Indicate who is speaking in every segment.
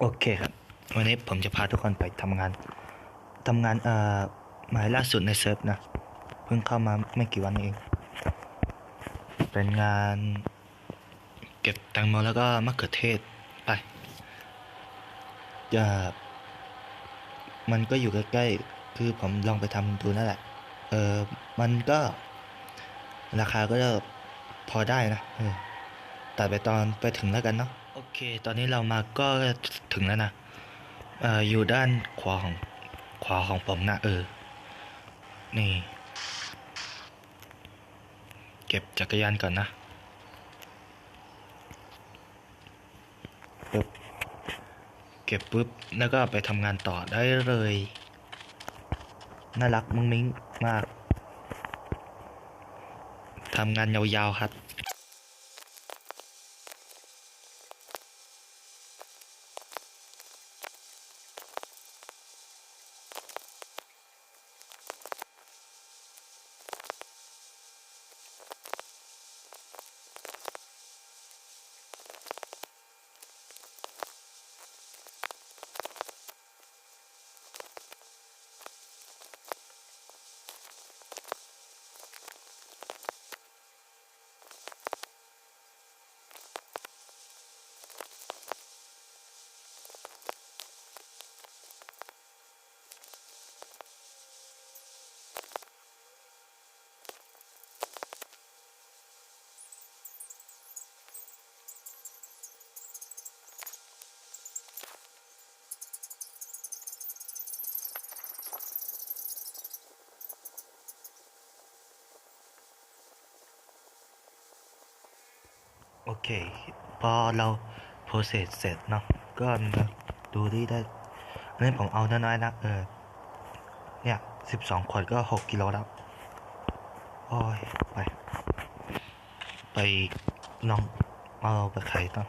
Speaker 1: โอเคครับ วันนี้ผมจะพาทุกคนไปทำงานทำงานเอ่อหมายล่าสุดในเซิร์ฟนะ เพิ่งเข้ามาไม่กี่วันเอง เป็นงานเก็บแตงโมแล้วก็มะเขือเทศไปจะมันก็อยู่ใกล้ๆ คือผมลองไปทำดูนั่นแหละ เออมันก็ราคาก็จะพอได้นะออตัดไปตอนไปถึงแล้วกันเนาะ ค ตอนนี้เรามาก็ถึงแล้วนะเอ่ออยู่ด้านขวาของขวาของผมนะเออ นี่ เก็บจักรยานก่อนนะปึ๊บเก็บปุ๊บ แล้วก็ไปทำงานต่อได้เลย น่ารักมุ้งมิ้งมากทำงานยาวๆครับ โอเค พอเราโปรเซสเสร็จเนาะก็มาดูที่ได้อันนี้ผมเอาน้อยๆนะเออเนี่ยสิบสองขวดก็หกกิโลแล้วโอ้ยไป ไปลองเอาไปขายตั้ง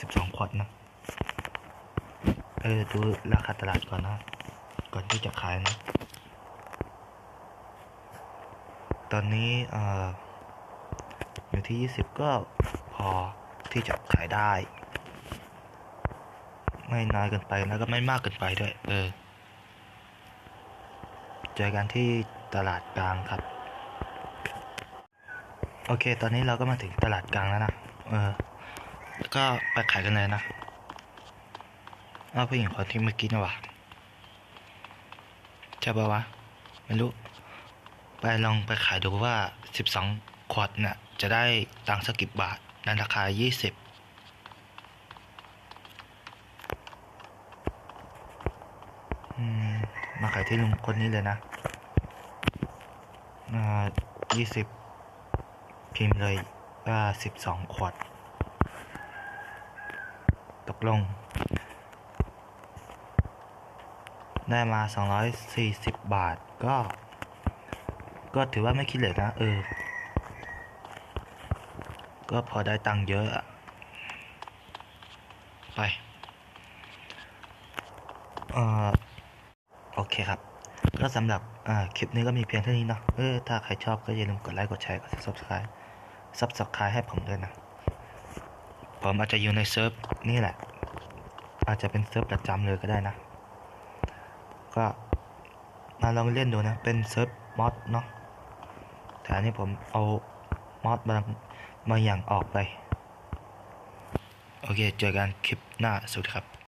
Speaker 1: สิบสองขวดนะเออดูราคาตลาดก่อนนะ ก่อนที่จะขายนะ ตอนนี้ เอ่อ อยู่ที่20ก็ อที่จะขายได้ ไม่น้อยเกินไปแล้วก็ไม่มากเกินไปด้วย เออ เจอกันที่ตลาดกลางครับ โอเค ตอนนี้เราก็มาถึงตลาดกลางแล้วนะเออก็ไปขายกันเลยนะเอาผู้หญิงคนที่เมื่อกี้นะวะใช่ปะวะไม่รู้ ไปลองไปขายดูว่า 12 ขวดเนี่ยจะได้ตังค์สักกี่บาท ในราคา 20มมาขายที่ลุงคนนี้เลยนะอ่า20พิมพ์เลยว่า12ขวด ตกลง ได้มา240บาท ก็ ก็ถือว่าไม่คิดเลยนะ เออ ก็พอได้ตังค์เยอะ ไปเอ่อโอเคครับ ก็สำหรับคลิปนี้ก็มีเพียงเท่านี้เนาะเออถ้าใครชอบก็อย่าลืมกดไลค์กดแชร์กด subscribe subscribe ให้ผมด้วยนะ ผมอาจจะอยู่ในเซิร์ฟนี่แหละ อาจจะเป็นเซิร์ฟประจำเลยก็ได้นะ ก็มาลองเล่นดูนะ เป็นเซิร์ฟมอดเนาะแต่อันนี้ผมเอามอดมา มาอย่างออกไป โอเค เจอกันคลิปหน้า สวัสดีครับ